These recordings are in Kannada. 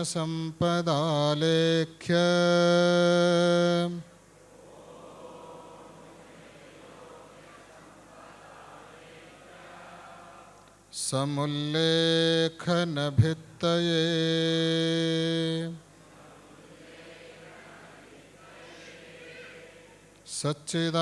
पुण्यसम्पदालेख्य। समुल्लेखनभित्तये। सच्चिदानन्दरूपाय।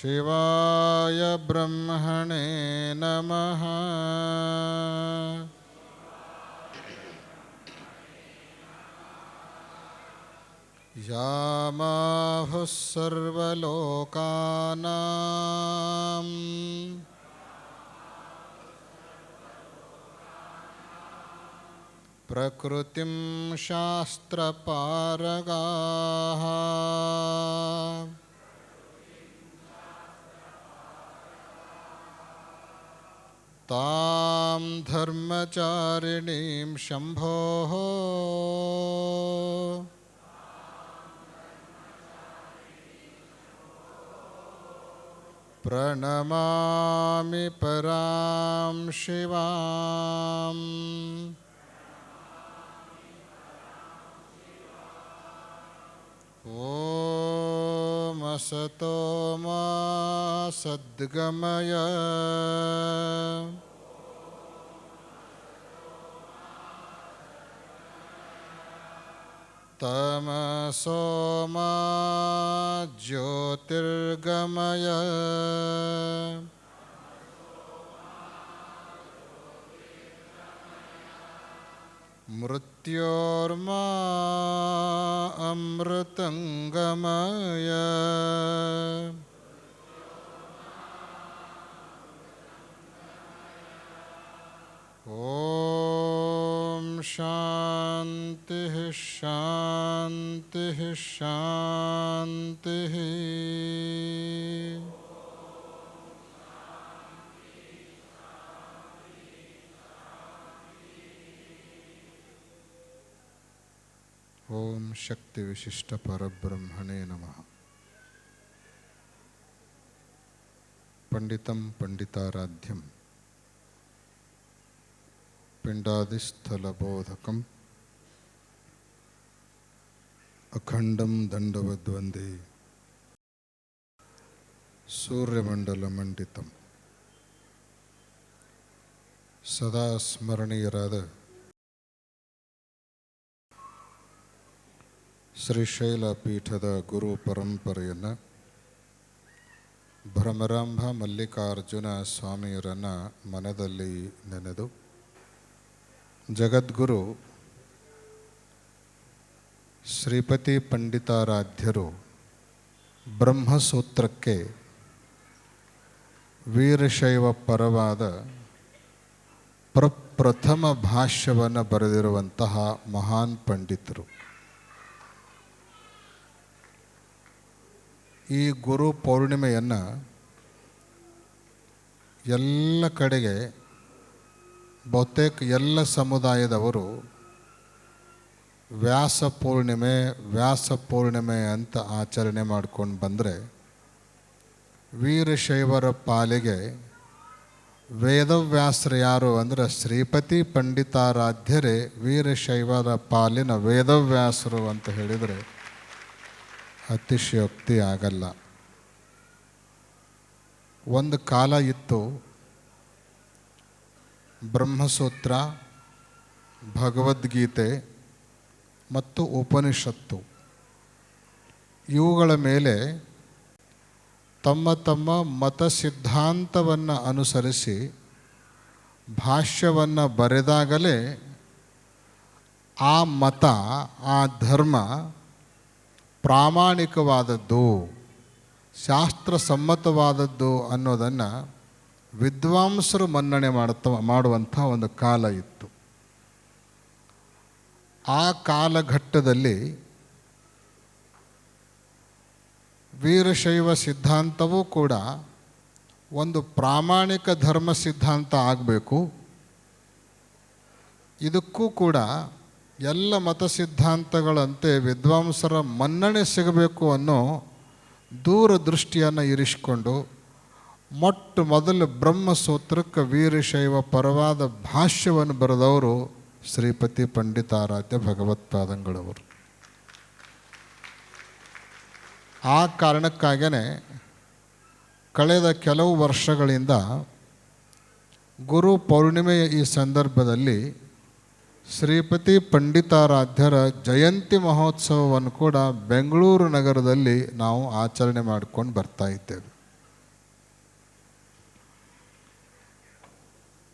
शिवाय ब्रह्मणे नमः। यामाहुः सर्वलोकानाम् प्रकृतिं शास्त्रपारगाः। तां धर्मचारिणीं शम्भोः। प्रणमामि परां शिवाम् ॐ असतो मा सद्गमय तमसो मा ज्योतिर्गमय मृत्योर्मा अमृतङ्गमय ॐ शान्तिः शांति शांति ओम शक्ति विशिष्ट पर ब्रह्मणे नम। पंडित पंडिताराध्यम। पिंडादिस्थलबोधकम। ಪಂಡಿತಾರಾಧ್ಯಂ ದಂಡವದ್ವಂದಿ. ಸೂರ್ಯಮಂಡಲ ಸೂರ್ಯಮಂಡಲಮಂಡಿತಂ. ಸದಾ ಸ್ಮರಣೀಯರಾದ ಶ್ರೀಶೈಲ ಪೀಠದ ಗುರು ಪರಂಪರೆಯನ್ನು, ಭ್ರಮರಾಂಭ ಮಲ್ಲಿಕಾರ್ಜುನ ಸ್ವಾಮಿಯರನ್ನು ಮನದಲ್ಲಿ ನೆನೆದು, ಜಗದ್ಗುರು ಶ್ರೀಪತಿ ಪಂಡಿತಾರಾಧ್ಯರು ಬ್ರಹ್ಮಸೂತ್ರಕ್ಕೆ ವೀರಶೈವ ಪರವಾದ ಪ್ರಪ್ರಥಮ ಭಾಷ್ಯವನ್ನು ಬರೆದಿರುವಂತಹ ಮಹಾನ್ ಪಂಡಿತರು. ಈ ಗುರು ಪೌರ್ಣಿಮೆಯನ್ನು ಎಲ್ಲ ಕಡೆಗೆ ಬಹುತೇಕ ಎಲ್ಲ ಸಮುದಾಯದವರು ವ್ಯಾಸ ಪೂರ್ಣಿಮೆ ವ್ಯಾಸ ಪೂರ್ಣಿಮೆ ಅಂತ ಆಚರಣೆ ಮಾಡ್ಕೊಂಡು ಬಂದರೆ ವೀರಶೈವರ ಪಾಲಿಗೆ ವೇದವ್ಯಾಸರು ಯಾರು ಅಂದರೆ ಶ್ರೀಪತಿ ಪಂಡಿತಾರಾಧ್ಯರೇ ವೀರಶೈವರ ಪಾಲಿನ ವೇದವ್ಯಾಸರು ಅಂತ ಹೇಳಿದರೆ ಅತಿಶಯೋಕ್ತಿ ಆಗಲ್ಲ. ಒಂದು ಕಾಲ ಇತ್ತು, ಬ್ರಹ್ಮಸೂತ್ರ, ಭಗವದ್ಗೀತೆ ಮತ್ತು ಉಪನಿಷತ್ತು. ಇವುಗಳ ಮೇಲೆ ತಮ್ಮ ತಮ್ಮ ಮತ ಸಿದ್ಧಾಂತವನ್ನು ಅನುಸರಿಸಿ ಭಾಷ್ಯವನ್ನು ಬರೆದಾಗಲೇ ಆ ಮತ, ಆ ಧರ್ಮ ಪ್ರಾಮಾಣಿಕವಾದದ್ದು, ಶಾಸ್ತ್ರಸಮ್ಮತವಾದದ್ದು ಅನ್ನೋದನ್ನು ವಿದ್ವಾಂಸರು ಮನ್ನಣೆ ಮಾಡುತ್ತ ಮಾಡುವಂಥ ಒಂದು ಕಾಲ ಇತ್ತು. ಆ ಕಾಲಘಟ್ಟದಲ್ಲಿ ವೀರಶೈವ ಸಿದ್ಧಾಂತವೂ ಕೂಡ ಒಂದು ಪ್ರಾಮಾಣಿಕ ಧರ್ಮ ಸಿದ್ಧಾಂತ ಆಗಬೇಕು. ಇದಕ್ಕೂ ಕೂಡ ಎಲ್ಲ ಮತ ಸಿದ್ಧಾಂತಗಳಂತೆ ವಿದ್ವಾಂಸರ ಮನ್ನಣೆ ಸಿಗಬೇಕು ಅನ್ನೋ ದೂರದೃಷ್ಟಿಯನ್ನು ಇರಿಸಿಕೊಂಡು ಮೊಟ್ಟ ಮೊದಲು ಬ್ರಹ್ಮಸೂತ್ರಕ್ಕೆ ವೀರಶೈವ ಪರವಾದ ಭಾಷ್ಯವನ್ನು ಬರೆದವರು ಶ್ರೀಪತಿ ಪಂಡಿತಾರಾಧ್ಯ ಭಗವತ್ಪಾದಂಗಳವರು. ಆ ಕಾರಣಕ್ಕಾಗೇ ಕಳೆದ ಕೆಲವು ವರ್ಷಗಳಿಂದ ಗುರು ಪೌರ್ಣಿಮೆಯ ಈ ಸಂದರ್ಭದಲ್ಲಿ ಶ್ರೀಪತಿ ಪಂಡಿತಾರಾಧ್ಯರ ಜಯಂತಿ ಮಹೋತ್ಸವವನ್ನು ಕೂಡ ಬೆಂಗಳೂರು ನಗರದಲ್ಲಿ ನಾವು ಆಚರಣೆ ಮಾಡಿಕೊಂಡು ಬರ್ತಾ ಇದ್ದೇವೆ.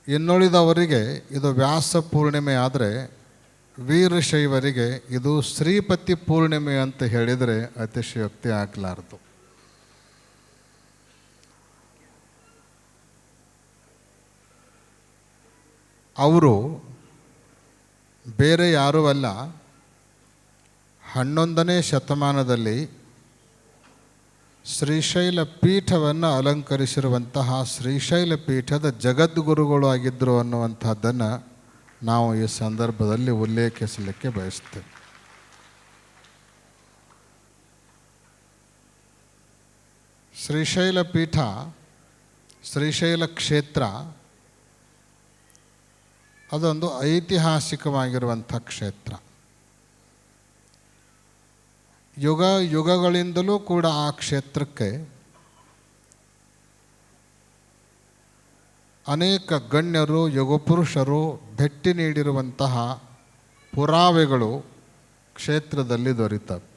ಇನ್ನುಳಿದವರಿಗೆ ಇದು ವ್ಯಾಸ ಪೂರ್ಣಿಮೆ ಆದರೆ ವೀರಶೈವರಿಗೆ ಇದು ಶ್ರೀಪತಿ ಪೂರ್ಣಿಮೆ ಅಂತ ಹೇಳಿದರೆ ಅತಿಶಯೋಕ್ತಿ ಆಗಲಾರದು. ಅವರು ಬೇರೆ ಯಾರೂ ಅಲ್ಲ, ಹನ್ನೊಂದನೇ ಶತಮಾನದಲ್ಲಿ ಶ್ರೀಶೈಲ ಪೀಠವನ್ನು ಅಲಂಕರಿಸಿರುವಂತಹ ಶ್ರೀಶೈಲ ಪೀಠದ ಜಗದ್ಗುರುಗಳು ಆಗಿದ್ದರು ಅನ್ನುವಂಥದ್ದನ್ನು ನಾವು ಈ ಸಂದರ್ಭದಲ್ಲಿ ಉಲ್ಲೇಖಿಸಲಿಕ್ಕೆ ಬಯಸ್ತೇವೆ. ಶ್ರೀಶೈಲ ಪೀಠ, ಶ್ರೀಶೈಲ ಕ್ಷೇತ್ರ ಅದೊಂದು ಐತಿಹಾಸಿಕವಾಗಿರುವಂಥ ಕ್ಷೇತ್ರ. ಯುಗ, ಯುಗಗಳಿಂದಲೂ ಕೂಡ ಆ ಕ್ಷೇತ್ರಕ್ಕೆ ಅನೇಕ ಗಣ್ಯರು, ಯುಗಪುರುಷರು ಭೇಟಿ ನೀಡಿರುವಂತಹ ಪುರಾವೆಗಳು ಕ್ಷೇತ್ರದಲ್ಲಿ ದೊರೀತವೆ.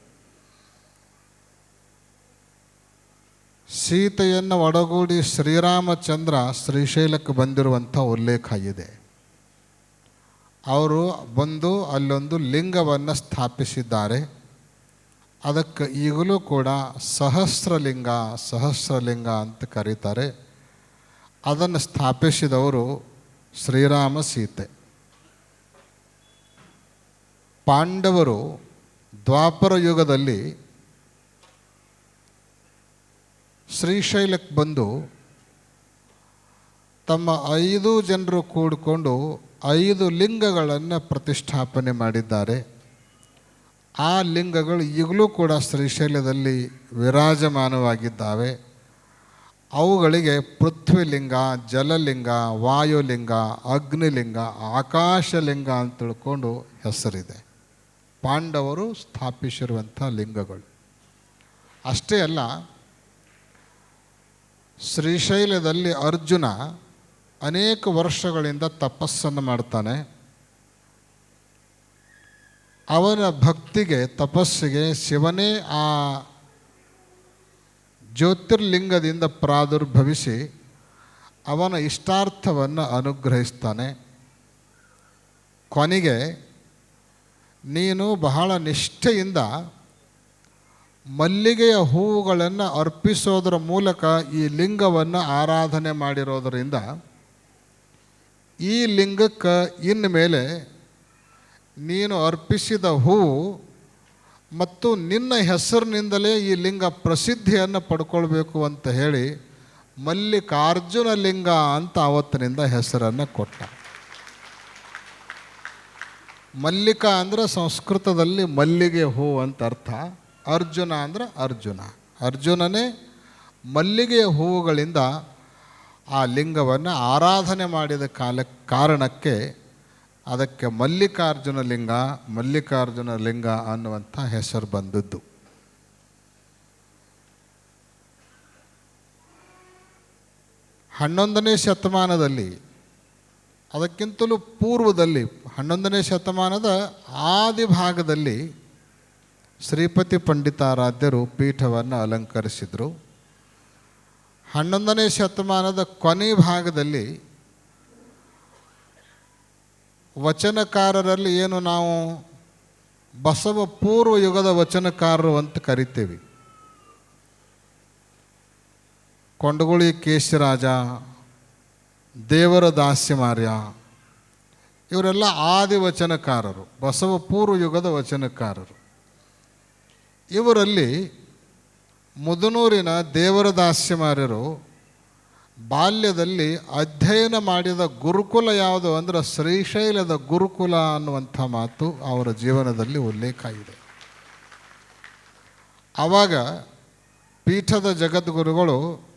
ಸೀತೆಯನ್ನು ಒಡಗೂಡಿ ಶ್ರೀರಾಮಚಂದ್ರ ಶ್ರೀಶೈಲಕ್ಕೆ ಬಂದಿರುವಂಥ ಉಲ್ಲೇಖ ಇದೆ. ಅವರು ಬಂದು ಅಲ್ಲೊಂದು ಲಿಂಗವನ್ನು ಸ್ಥಾಪಿಸಿದ್ದಾರೆ. ಅದಕ್ಕೆ ಈಗಲೂ ಕೂಡ ಸಹಸ್ರಲಿಂಗ ಸಹಸ್ರಲಿಂಗ ಅಂತ ಕರೀತಾರೆ. ಅದನ್ನು ಸ್ಥಾಪಿಸಿದವರು ಶ್ರೀರಾಮ ಸೀತೆ. ಪಾಂಡವರು ದ್ವಾಪರ ಯುಗದಲ್ಲಿ ಶ್ರೀಶೈಲಕ್ಕೆ ಬಂದು ತಮ್ಮ ಐದು ಜನರು ಕೂಡಿಕೊಂಡು ಐದು ಲಿಂಗಗಳನ್ನು ಪ್ರತಿಷ್ಠಾಪನೆ ಮಾಡಿದ್ದಾರೆ. ಆ ಲಿಂಗಗಳು ಈಗಲೂ ಕೂಡ ಶ್ರೀಶೈಲದಲ್ಲಿ ವಿರಾಜಮಾನವಾಗಿದ್ದಾವೆ. ಅವುಗಳಿಗೆ ಪೃಥ್ವಿಲಿಂಗ, ಜಲಲಿಂಗ, ವಾಯುಲಿಂಗ, ಅಗ್ನಿಲಿಂಗ, ಆಕಾಶಲಿಂಗ ಅಂತ ತಿಳ್ಕೊಂಡು ಹೆಸರಿದೆ. ಪಾಂಡವರು ಸ್ಥಾಪಿಸಿರುವಂಥ ಲಿಂಗಗಳು. ಅಷ್ಟೇ ಅಲ್ಲ, ಶ್ರೀಶೈಲದಲ್ಲಿ ಅರ್ಜುನ ಅನೇಕ ವರ್ಷಗಳಿಂದ ತಪಸ್ಸನ್ನು ಮಾಡ್ತಾನೆ. ಅವನ ಭಕ್ತಿಗೆ, ತಪಸ್ಸಿಗೆ ಶಿವನೇ ಆ ಜ್ಯೋತಿರ್ಲಿಂಗದಿಂದ ಪ್ರಾದುರ್ಭವಿಸಿ ಅವನ ಇಷ್ಟಾರ್ಥವನ್ನು ಅನುಗ್ರಹಿಸ್ತಾನೆ. ಕೊನೆಗೆ, ನೀನು ಬಹಳ ನಿಷ್ಠೆಯಿಂದ ಮಲ್ಲಿಗೆಯ ಹೂವುಗಳನ್ನು ಅರ್ಪಿಸೋದರ ಮೂಲಕ ಈ ಲಿಂಗವನ್ನು ಆರಾಧನೆ ಮಾಡಿರೋದರಿಂದ ಈ ಲಿಂಗಕ್ಕೆ ಇನ್ನು ಮೇಲೆ ನೀನು ಅರ್ಪಿಸಿದ ಹೂವು ಮತ್ತು ನಿನ್ನ ಹೆಸರಿನಿಂದಲೇ ಈ ಲಿಂಗ ಪ್ರಸಿದ್ಧಿಯನ್ನು ಪಡ್ಕೊಳ್ಬೇಕು ಅಂತ ಹೇಳಿ ಮಲ್ಲಿಕಾರ್ಜುನ ಲಿಂಗ ಅಂತ ಆವತ್ತಿನಿಂದ ಹೆಸರನ್ನು ಕೊಟ್ಟ. ಮಲ್ಲಿಕ ಅಂದರೆ ಸಂಸ್ಕೃತದಲ್ಲಿ ಮಲ್ಲಿಗೆ ಹೂ ಅಂತ ಅರ್ಥ. ಅರ್ಜುನ ಅಂದರೆ ಅರ್ಜುನ. ಅರ್ಜುನನೇ ಮಲ್ಲಿಗೆಯ ಹೂವುಗಳಿಂದ ಆ ಲಿಂಗವನ್ನು ಆರಾಧನೆ ಮಾಡಿದ ಕಾಲ ಕಾರಣಕ್ಕೆ ಅದಕ್ಕೆ ಮಲ್ಲಿಕಾರ್ಜುನ ಲಿಂಗ ಮಲ್ಲಿಕಾರ್ಜುನ ಲಿಂಗ ಅನ್ನುವಂಥ ಹೆಸರು ಬಂದದ್ದು. ಹನ್ನೊಂದನೇ ಶತಮಾನದಲ್ಲಿ, ಅದಕ್ಕಿಂತಲೂ ಪೂರ್ವದಲ್ಲಿ, ಹನ್ನೊಂದನೇ ಶತಮಾನದ ಆದಿ ಭಾಗದಲ್ಲಿ ಶ್ರೀಪತಿ ಪಂಡಿತಾರಾಧ್ಯರು ಪೀಠವನ್ನು ಅಲಂಕರಿಸಿದರು. ಹನ್ನೊಂದನೇ ಶತಮಾನದ ಕೊನೆ ಭಾಗದಲ್ಲಿ ವಚನಕಾರರಲ್ಲಿ ಏನು ನಾವು ಬಸವ ಪೂರ್ವ ಯುಗದ ವಚನಕಾರರು ಅಂತ ಕರಿತೇವೆ. ಕೊಂಡಗುಳಿ ಕೇಶರಾಜ, ದೇವರ ದಾಸ್ಯಮಾರ್ಯ ಇವರೆಲ್ಲ ಆದಿ ವಚನಕಾರರು, ಬಸವ ಪೂರ್ವ ಯುಗದ ವಚನಕಾರರು. ಇವರಲ್ಲಿ ಮುದನೂರಿನ ದೇವರ ದಾಸ್ಯಮಾರ್ಯರು ಬಾಲ್ಯದಲ್ಲಿ ಅಧ್ಯಯನ ಮಾಡಿದ ಗುರುಕುಲ ಯಾವುದು ಅಂದರೆ ಶ್ರೀಶೈಲದ ಗುರುಕುಲ ಅನ್ನುವಂಥ ಮಾತು ಅವರ ಜೀವನದಲ್ಲಿ ಉಲ್ಲೇಖ ಇದೆ. ಆವಾಗ ಪೀಠದ ಜಗದ್ಗುರುಗಳು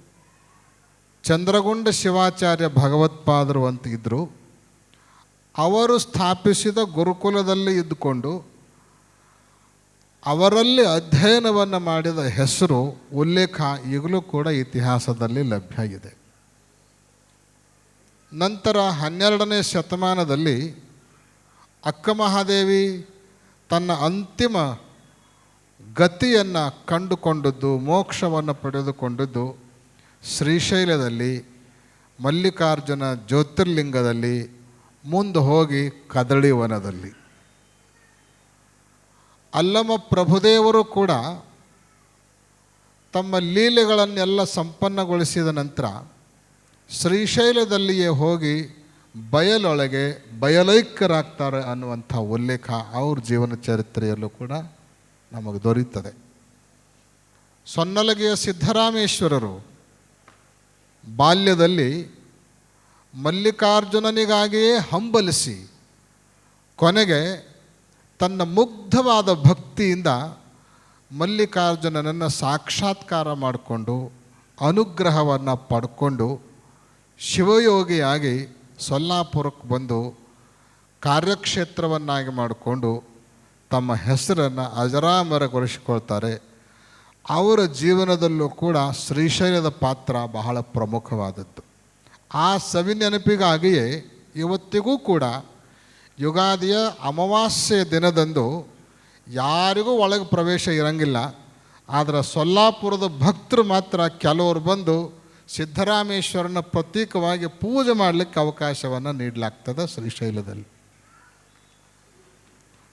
ಚಂದ್ರಗುಂಡ ಶಿವಾಚಾರ್ಯ ಭಗವತ್ಪಾದರು ಅಂತ ಇದ್ದರು ಅವರು ಸ್ಥಾಪಿಸಿದ ಗುರುಕುಲದಲ್ಲಿ ಇದ್ದುಕೊಂಡು ಅವರಲ್ಲಿ ಅಧ್ಯಯನವನ್ನು ಮಾಡಿದ ಹೆಸರು ಉಲ್ಲೇಖ ಈಗಲೂ ಕೂಡ ಇತಿಹಾಸದಲ್ಲಿ ಲಭ್ಯ ಇದೆ. ನಂತರ ಹನ್ನೆರಡನೇ ಶತಮಾನದಲ್ಲಿ ಅಕ್ಕ ಮಹಾದೇವಿ ತನ್ನ ಅಂತಿಮ ಗತಿಯನ್ನು ಕಂಡುಕೊಂಡದ್ದು, ಮೋಕ್ಷವನ್ನು ಪಡೆದುಕೊಂಡದ್ದು ಶ್ರೀಶೈಲದಲ್ಲಿ, ಮಲ್ಲಿಕಾರ್ಜುನ ಜ್ಯೋತಿರ್ಲಿಂಗದಲ್ಲಿ, ಮುಂದೆ ಹೋಗಿ ಕದಳಿ ವನದಲ್ಲಿ ಅಲ್ಲಮ ಪ್ರಭುದೇವರು ಕೂಡ ತಮ್ಮ ಲೀಲೆಗಳನ್ನೆಲ್ಲ ಸಂಪನ್ನಗೊಳಿಸಿದ ನಂತರ ಶ್ರೀಶೈಲದಲ್ಲಿಯೇ ಹೋಗಿ ಬಯಲೊಳಗೆ ಬಯಲೈಕ್ಯರಾಗ್ತಾರೆ ಅನ್ನುವಂಥ ಉಲ್ಲೇಖ ಅವ್ರ ಜೀವನ ಚರಿತ್ರೆಯಲ್ಲೂ ಕೂಡ ನಮಗೆ ದೊರೆಯುತ್ತದೆ ಸೊನ್ನಲಗೆಯ ಸಿದ್ದರಾಮೇಶ್ವರರು ಬಾಲ್ಯದಲ್ಲಿ ಮಲ್ಲಿಕಾರ್ಜುನನಿಗಾಗಿಯೇ ಹಂಬಲಿಸಿ ಕೊನೆಗೆ ತನ್ನ ಮುಗ್ಧವಾದ ಭಕ್ತಿಯಿಂದ ಮಲ್ಲಿಕಾರ್ಜುನನನ್ನು ಸಾಕ್ಷಾತ್ಕಾರ ಮಾಡಿಕೊಂಡು ಅನುಗ್ರಹವನ್ನು ಪಡ್ಕೊಂಡು ಶಿವಯೋಗಿಯಾಗಿ ಸೊಲ್ಲಾಪುರಕ್ಕೆ ಬಂದು ಕಾರ್ಯಕ್ಷೇತ್ರವನ್ನಾಗಿ ಮಾಡಿಕೊಂಡು ತಮ್ಮ ಹೆಸರನ್ನು ಅಜರಾಮರಗೊಳಿಸಿಕೊಳ್ತಾರೆ. ಅವರ ಜೀವನದಲ್ಲೂ ಕೂಡ ಶ್ರೀಶೈಲದ ಪಾತ್ರ ಬಹಳ ಪ್ರಮುಖವಾದದ್ದು. ಆ ಸವಿ ನೆನಪಿಗಾಗಿಯೇ ಇವತ್ತಿಗೂ ಕೂಡ ಯುಗಾದಿಯ ಅಮಾವಾಸ್ಯೆಯ ದಿನದಂದು ಯಾರಿಗೂ ಒಳಗೆ ಪ್ರವೇಶ ಇರಂಗಿಲ್ಲ. ಆದರೆ ಸೊಲ್ಲಾಪುರದ ಭಕ್ತರು ಮಾತ್ರ ಕೆಲವರು ಬಂದು ಸಿದ್ದರಾಮೇಶ್ವರನ ಪ್ರತೀಕವಾಗಿ ಪೂಜೆ ಮಾಡಲಿಕ್ಕೆ ಅವಕಾಶವನ್ನು ನೀಡಲಾಗ್ತದೆ ಶ್ರೀಶೈಲದಲ್ಲಿ.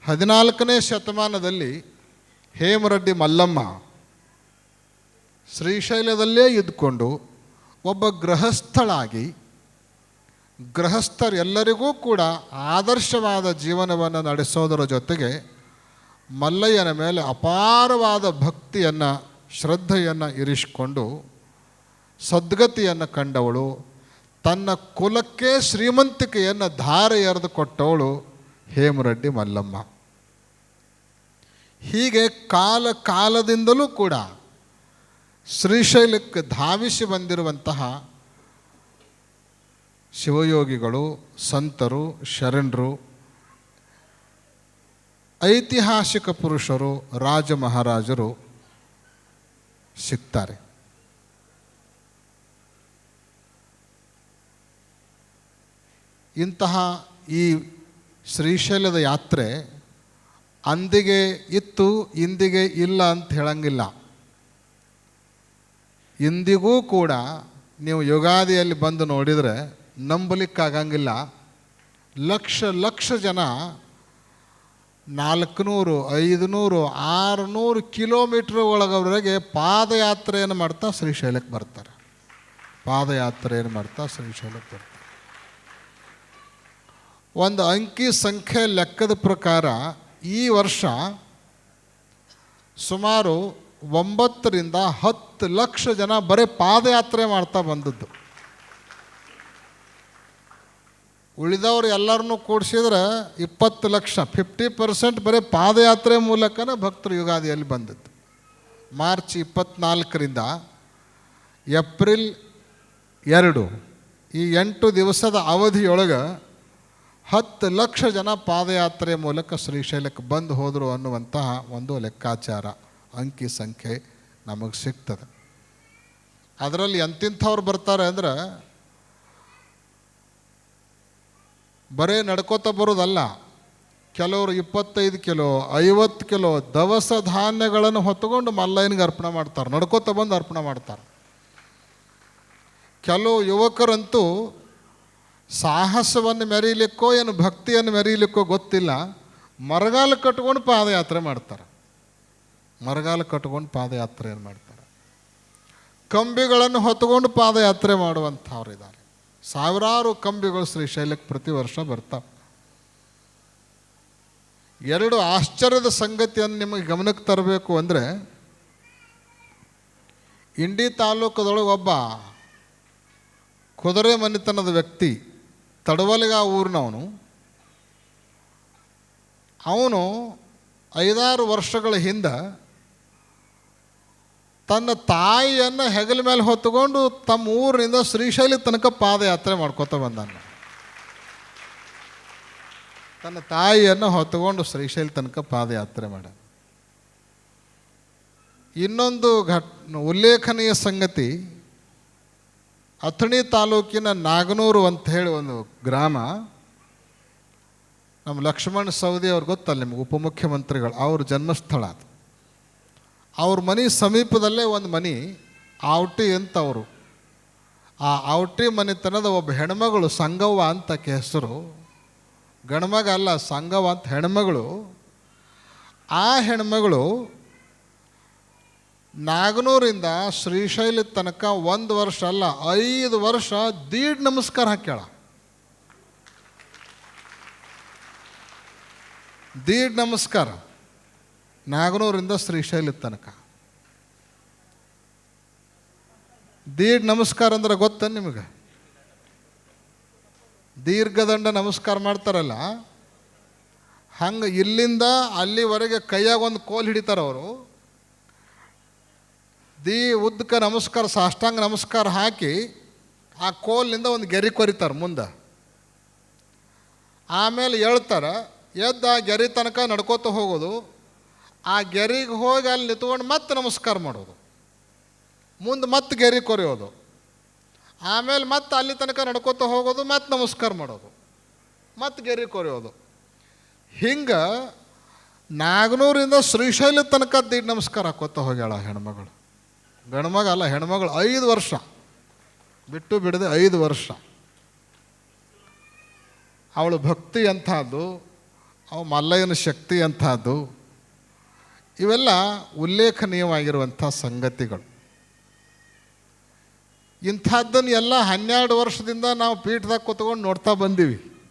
ಹದಿನಾಲ್ಕನೇ ಶತಮಾನದಲ್ಲಿ ಹೇಮರೆಡ್ಡಿ ಮಲ್ಲಮ್ಮ ಶ್ರೀಶೈಲದಲ್ಲೇ ಇದ್ದುಕೊಂಡು ಒಬ್ಬ ಗೃಹಸ್ಥಳಾಗಿ ಗೃಹಸ್ಥರೆಲ್ಲರಿಗೂ ಕೂಡ ಆದರ್ಶವಾದ ಜೀವನವನ್ನು ನಡೆಸೋದರ ಜೊತೆಗೆ ಮಲ್ಲಯ್ಯನ ಮೇಲೆ ಅಪಾರವಾದ ಭಕ್ತಿಯನ್ನು, ಶ್ರದ್ಧೆಯನ್ನು ಇರಿಸಿಕೊಂಡು ಸದ್ಗತಿಯನ್ನು ಕಂಡವಳು, ತನ್ನ ಕುಲಕ್ಕೆ ಶ್ರೀಮಂತಿಕೆಯನ್ನು ಧಾರೆ ಎರೆದು ಕೊಟ್ಟವಳು ಹೇಮರೆಡ್ಡಿ ಮಲ್ಲಮ್ಮ. ಹೀಗೆ ಕಾಲ ಕಾಲದಿಂದಲೂ ಕೂಡ ಶ್ರೀಶೈಲಕ್ಕೆ ಧಾವಿಸಿ ಬಂದಿರುವಂತಹ ಶಿವಯೋಗಿಗಳು, ಸಂತರು, ಶರಣರು, ಐತಿಹಾಸಿಕ ಪುರುಷರು, ರಾಜ ಮಹಾರಾಜರು ಸಿಗ್ತಾರೆ. ಇಂತಹ ಈ ಶ್ರೀಶೈಲದ ಯಾತ್ರೆ ಅಂದಿಗೆ ಇತ್ತು, ಇಂದಿಗೆ ಇಲ್ಲ ಅಂತ ಹೇಳಂಗಿಲ್ಲ. ಇಂದಿಗೂ ಕೂಡ ನೀವು ಯುಗಾದಿಯಲ್ಲಿ ಬಂದು ನೋಡಿದರೆ ನಂಬಲಿಕ್ಕಾಗಂಗಿಲ್ಲ. ಲಕ್ಷ ಲಕ್ಷ ಜನ, ನಾಲ್ಕುನೂರು, ಐದುನೂರು, ಆರುನೂರು ಕಿಲೋಮೀಟ್ರ್ ಒಳಗವರೆಗೆ ಪಾದಯಾತ್ರೆಯನ್ನು ಮಾಡ್ತಾ ಶ್ರೀಶೈಲಕ್ಕೆ ಬರ್ತಾರೆ. ಪಾದಯಾತ್ರೆಯನ್ನು ಮಾಡ್ತಾ ಶ್ರೀಶೈಲಕ್ಕೆ ಬರ್ತಾರೆ. ಒಂದು ಅಂಕಿ ಸಂಖ್ಯೆ ಲೆಕ್ಕದ ಪ್ರಕಾರ ಈ ವರ್ಷ ಸುಮಾರು ಒಂಬತ್ತರಿಂದ ಹತ್ತು ಲಕ್ಷ ಜನ ಬರೀ ಪಾದಯಾತ್ರೆ ಮಾಡ್ತಾ ಬಂದದ್ದು. ಉಳಿದವರು ಎಲ್ಲರನ್ನೂ ಕೂಡಿಸಿದ್ರೆ ಇಪ್ಪತ್ತು ಲಕ್ಷ ಫಿಫ್ಟಿ ಪರ್ಸೆಂಟ್ ಬರೀ ಪಾದಯಾತ್ರೆ ಮೂಲಕನೇ ಭಕ್ತರು ಯುಗಾದಿಯಲ್ಲಿ ಬಂದದ್ದು. ಮಾರ್ಚ್ ಇಪ್ಪತ್ನಾಲ್ಕರಿಂದ ಏಪ್ರಿಲ್ ಎರಡು ಈ ಎಂಟು ದಿವಸದ ಅವಧಿಯೊಳಗೆ ಹತ್ತು ಲಕ್ಷ ಜನ ಪಾದಯಾತ್ರೆ ಮೂಲಕ ಶ್ರೀಶೈಲಕ್ಕೆ ಬಂದು ಹೋದರು ಅನ್ನುವಂತಹ ಒಂದು ಲೆಕ್ಕಾಚಾರ, ಅಂಕಿ ಸಂಖ್ಯೆ ನಮಗೆ ಸಿಗ್ತದೆ. ಅದರಲ್ಲಿ ಎಂತಿಂಥವ್ರು ಬರ್ತಾರೆ ಅಂದರೆ, ಬರೇ ನಡ್ಕೋತ ಬರೋದಲ್ಲ. ಕೆಲವರು ಇಪ್ಪತ್ತೈದು ಕಿಲೋ, ಐವತ್ತು ಕಿಲೋ ದವಸ ಧಾನ್ಯಗಳನ್ನು ಹೊತ್ತುಕೊಂಡು ಮಲ್ಲಯ್ಯನಿಗೆ ಅರ್ಪಣೆ ಮಾಡ್ತಾರೆ, ನಡ್ಕೋತ ಬಂದು ಅರ್ಪಣೆ ಮಾಡ್ತಾರೆ. ಕೆಲವು ಯುವಕರಂತೂ ಸಾಹಸವನ್ನು ಮೆರೀಲಿಕ್ಕೋ ಏನು ಭಕ್ತಿಯನ್ನು ಮೆರೀಲಿಕ್ಕೋ ಗೊತ್ತಿಲ್ಲ. ಮರಗಾಲ ಕಟ್ಕೊಂಡು ಪಾದಯಾತ್ರೆ ಮಾಡ್ತಾರೆ. ಮರಗಾಲ ಕಟ್ಕೊಂಡು ಪಾದಯಾತ್ರೆಯನ್ನು ಮಾಡ್ತಾರೆ? ಕಂಬಿಗಳನ್ನು ಹೊತ್ತುಕೊಂಡು ಪಾದಯಾತ್ರೆ ಮಾಡುವಂಥವ್ರು ಇದ್ದಾರೆ ಸಾವಿರಾರು ಕಂಬಿಗಳು ಶ್ರೀಶೈಲಕ್ಕೆ ಪ್ರತಿ ವರ್ಷ ಬರ್ತಾವೆ. ಎರಡು ಆಶ್ಚರ್ಯದ ಸಂಗತಿಯನ್ನು ನಿಮಗೆ ಗಮನಕ್ಕೆ ತರಬೇಕು ಅಂದರೆ, ಇಂಡಿ ತಾಲೂಕದೊಳಗೆ ಒಬ್ಬ ಕುದುರೆ ಮನೆತನದ ವ್ಯಕ್ತಿ ತಡವಲಿಗ ಊರಿನವನು, ಅವನು ಐದಾರು ವರ್ಷಗಳ ಹಿಂದೆ ತನ್ನ ತಾಯಿಯನ್ನು ಹೆಗಲ ಮೇಲೆ ಹೊತ್ತುಕೊಂಡು ತಮ್ಮ ಊರಿನಿಂದ ಶ್ರೀಶೈಲಿ ತನಕ ಪಾದಯಾತ್ರೆ ಮಾಡ್ಕೋತ ಬಂದಾನ. ತನ್ನ ತಾಯಿಯನ್ನು ಹೊತ್ತುಕೊಂಡು ಶ್ರೀಶೈಲಿ ತನಕ ಪಾದಯಾತ್ರೆ ಮಾಡ ಇನ್ನೊಂದು ಘಟ್, ಉಲ್ಲೇಖನೀಯ ಸಂಗತಿ ಅಥಣಿ ತಾಲೂಕಿನ ನಾಗನೂರು ಅಂತ ಹೇಳಿ ಒಂದು ಗ್ರಾಮ. ನಮ್ಮ ಲಕ್ಷ್ಮಣ ಸವದಿ ಅವ್ರು ಗೊತ್ತಲ್ಲ ನಿಮ್ಗೆ ಉಪಮುಖ್ಯಮಂತ್ರಿಗಳು, ಅವ್ರ ಜನ್ಮಸ್ಥಳ ಅದು. ಅವ್ರ ಮನೆ ಸಮೀಪದಲ್ಲೇ ಒಂದು ಮನೆ ಔಟಿ ಅಂತ ಅವರು. ಆ ಆವಟಿ ಮನೆತನದ ಒಬ್ಬ ಹೆಣ್ಮಗಳು ಸಂಗವ್ವ ಅಂತ ಹೆಸರು. ಗಂಡ್ಮಗ ಅಲ್ಲ, ಸಂಗವ್ವ ಅಂತ ಹೆಣ್ಮಗಳು. ಆ ಹೆಣ್ಮಗಳು ನಾಗನೂರಿಂದ ಶ್ರೀಶೈಲ ತನಕ ಒಂದು ವರ್ಷ ಅಲ್ಲ, ಐದು ವರ್ಷ ದೀಡ್ ನಮಸ್ಕಾರ ಹಾಕ್ಯಾಳ. ದೀಡ್ ನಮಸ್ಕಾರ ನಾಗನೂರಿಂದ ಶ್ರೀಶೈಲ ತನಕ. ದೀಡ್ ನಮಸ್ಕಾರ ಅಂದ್ರೆ ಗೊತ್ತ ನಿಮಗೆ? ದೀರ್ಘದಂಡ ನಮಸ್ಕಾರ ಮಾಡ್ತಾರಲ್ಲ, ಹಂಗೆ ಇಲ್ಲಿಂದ ಅಲ್ಲಿವರೆಗೆ ಕೈಯಾಗ ಒಂದು ಕೋಲ್ ಹಿಡಿತಾರೆ ಅವರು. ದಿ ಉದ್ದಕ ನಮಸ್ಕಾರ, ಸಾಷ್ಟಾಂಗ ನಮಸ್ಕಾರ ಹಾಕಿ ಆ ಕೋಲ್ನಿಂದ ಒಂದು ಗೆರಿ ಕೊರಿತಾರೆ ಮುಂದೆ. ಆಮೇಲೆ ಹೇಳ್ತಾರೆ, ಎದ್ದು ಆ ಗೆರಿ ತನಕ ನಡ್ಕೋತ ಹೋಗೋದು. ಆ ಗೆರಿಗೆ ಹೋಗಿ ಅಲ್ಲಿ ನಿಂತ್ಕೊಂಡು ಮತ್ತೆ ನಮಸ್ಕಾರ ಮಾಡೋದು. ಮುಂದೆ ಮತ್ತೆ ಗೆರಿ ಕೊರೆಯೋದು. ಆಮೇಲೆ ಮತ್ತೆ ಅಲ್ಲಿ ತನಕ ನಡ್ಕೋತ ಹೋಗೋದು, ಮತ್ತೆ ನಮಸ್ಕಾರ ಮಾಡೋದು. ಮತ್ತೆ ಗೆರಿ ಕೊರೆಯೋದು. ಹಿಂಗೆ ನಾಗನೂರಿಂದ ಶ್ರೀಶೈಲ ತನಕ ದೀಡ್ ನಮಸ್ಕಾರ ಹಾಕೋತ ಹೋಗ್ಯಾಳ ಹೆಣ್ಮಗಳು. ಗಂಡ್ಮಗ ಅಲ್ಲ, ಹೆಣ್ಮಗಳು ಐದು ವರ್ಷ. ಬಿಟ್ಟು ಬಿಡದೆ ಐದು ವರ್ಷ. ಅವಳ ಭಕ್ತಿ ಅಂಥದ್ದು ಅವ ಮಲ್ಲಯ್ಯನ ಶಕ್ತಿ ಅಂಥದ್ದು ಇವೆಲ್ಲ ಉಲ್ಲೇಖನೀಯವಾಗಿರುವಂಥ ಸಂಗತಿಗಳು. ಇಂಥದ್ದನ್ನು ಎಲ್ಲ ಹನ್ನೆರಡು ವರ್ಷದಿಂದ ನಾವು ಪೀಠದಾಗ ಕೂತ್ಕೊಂಡು ನೋಡ್ತಾ ಬಂದೀವಿ.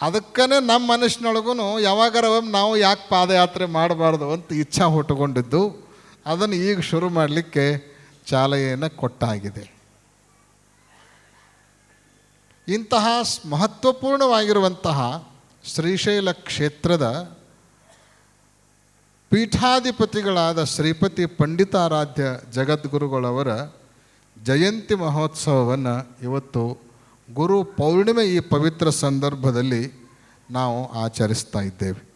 ಅದಕ್ಕೇ ನಮ್ಮ ಮನಸ್ಸಿನೊಳಗೂ ಯಾವಾಗಾರ ಒಮ್ಮೆ ನಾವು ಯಾಕೆ ಪಾದಯಾತ್ರೆ ಮಾಡಬಾರ್ದು ಅಂತ ಇಚ್ಛಾ ಹುಟ್ಟುಕೊಂಡಿದ್ದು. ಅದನ್ನು ಈಗ ಶುರು ಮಾಡಲಿಕ್ಕೆ ಚಾಲನೆಯನ್ನು ಕೊಟ್ಟಾಗಿದೆ. ಇಂತಹ ಮಹತ್ವಪೂರ್ಣವಾಗಿರುವಂತಹ ಶ್ರೀಶೈಲ ಕ್ಷೇತ್ರದ ಪೀಠಾಧಿಪತಿಗಳಾದ ಶ್ರೀಪತಿ ಪಂಡಿತಾರಾಧ್ಯ ಜಗದ್ಗುರುಗಳವರ ಜಯಂತಿ ಮಹೋತ್ಸವವನ್ನು ಇವತ್ತು ಗುರು ಪೌರ್ಣಿಮೆ ಈ ಪವಿತ್ರ ಸಂದರ್ಭದಲ್ಲಿ ನಾವು ಆಚರಿಸ್ತಾ ಇದ್ದೇವೆ.